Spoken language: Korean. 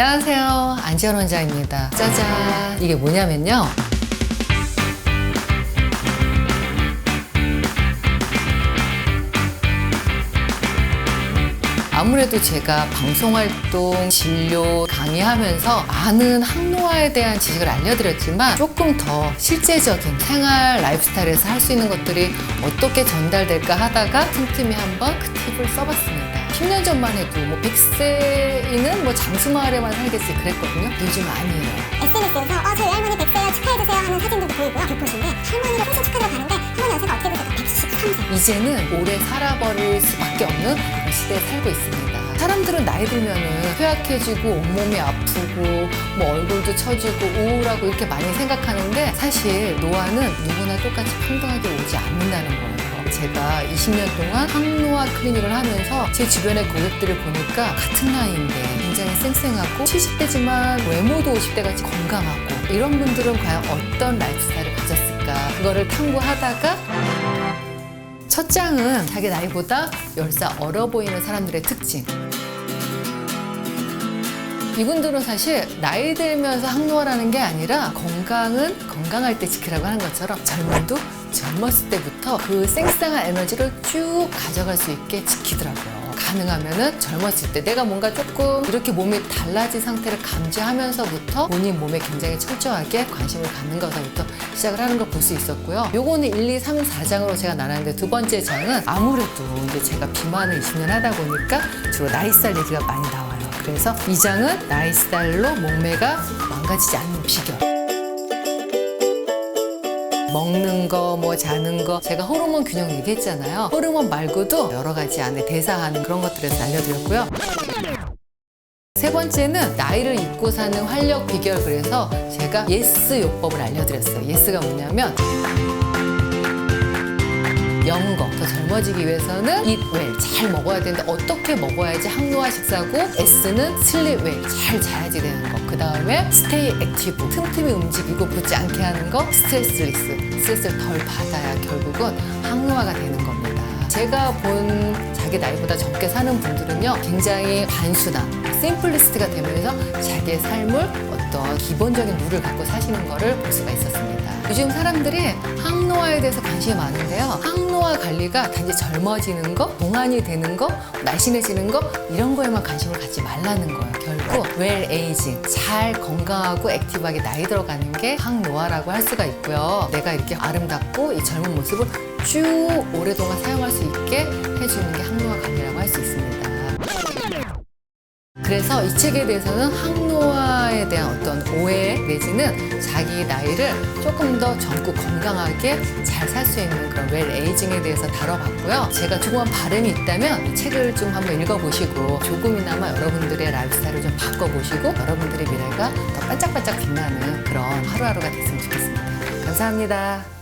안녕하세요. 안지연 원장입니다. 짜잔. 이게 뭐냐면요. 아무래도 제가 방송활동, 진료, 강의하면서 많은 항노화에 대한 지식을 알려드렸지만 조금 더 실제적인 생활 라이프스타일에서 할 수 있는 것들이 어떻게 전달될까 하다가 틈틈이 한번 그 팁을 써봤습니다. 10년 전만 해도 뭐 100세이는 뭐 장수마을에만 살겠지 그랬거든요. 요즘 아니에요. SNS에서 어, 저희 할머니 100세요 축하해주세요 하는 사진들도 보이고요. 교포신데 할머니를 생신 축하드려 가는데 할머니 연세가 어떻게 되세요? 113세. 이제는 오래 살아버릴 수밖에 없는 그런 시대에 살고 있습니다. 사람들은 나이 들면은 퇴약해지고 온몸이 아프고 뭐 얼굴도 처지고 우울하고 이렇게 많이 생각하는데 사실 노화는 누구나 똑같이 평등하게 오지 않는다는 거예요. 제가 20년 동안 항노화 클리닉을 하면서 제 주변의 고객들을 보니까 같은 나이인데 굉장히 쌩쌩하고 70대지만 외모도 50대 같이 건강하고 이런 분들은 과연 어떤 라이프 스타일을 가졌을까 그거를 탐구하다가 첫 장은 자기 나이보다 10살 어려 보이는 사람들의 특징. 이분들은 사실 나이 들면서 항노화라는 게 아니라 건강은 건강할 때 지키라고 하는 것처럼 젊음도 젊었을 때부터 그 쌩쌩한 에너지를 쭉 가져갈 수 있게 지키더라고요. 가능하면은 젊었을 때 내가 뭔가 조금 이렇게 몸이 달라진 상태를 감지하면서부터 본인 몸에 굉장히 철저하게 관심을 갖는 것부터 시작을 하는 걸 볼 수 있었고요. 요거는 1, 2, 3, 4장으로 제가 나눴는데 두 번째 장은 아무래도 이제 제가 비만을 20년 하다 보니까 주로 나이살 얘기가 많이 나와요. 그래서 이 장은 나이살로 몸매가 망가지지 않는 비결. 먹는 거, 뭐 자는 거, 제가 호르몬 균형 얘기했잖아요. 호르몬 말고도 여러 가지 안에 대사하는 그런 것들에서 알려드렸고요. 세 번째는 나이를 잊고 사는 활력 비결 그래서 제가 예스 요법을 알려드렸어요. 예스가 뭐냐면 영거 더 젊어지기 위해서는 eat well 잘 먹어야 되는데 어떻게 먹어야지 항노화 식사고 S는 sleep well 잘 자야지 되는 거. 그 다음에 stay active 틈틈이 움직이고 붙지 않게 하는 거 스트레스 리스 스트레스를 덜 받아야 결국은 항노화가 되는 겁니다. 제가 본 자기 나이보다 적게 사는 분들은요 굉장히 단순한 심플리스트가 되면서 자기의 삶을 어떤 기본적인 룰을 갖고 사시는 거를 볼 수가 있었습니다. 요즘 사람들이 항노화에 대해서 관심이 많은데요. 항노화 관리가 단지 젊어지는 거, 동안이 되는 거, 날씬해지는 거 이런 거에만 관심을 갖지 말라는 거예요. 결국 웰 에이징, 잘 건강하고 액티브하게 나이 들어가는 게 항노화라고 할 수가 있고요. 내가 이렇게 아름답고 이 젊은 모습을 쭉 오랫동안 사용할 수 있게 해주는 게 항노화 관리라고 할 수 있습니다. 그래서 이 책에 대해서는 항노화에 대한 어떤 오해 내지는 자기 나이를 조금 더 젊고 건강하게 잘 살 수 있는 그런 웰 에이징에 대해서 다뤄봤고요. 제가 조그만 바람이 있다면 이 책을 좀 한번 읽어보시고 조금이나마 여러분들의 라이프스타일을 좀 바꿔보시고 여러분들의 미래가 더 반짝반짝 빛나는 그런 하루하루가 됐으면 좋겠습니다. 감사합니다.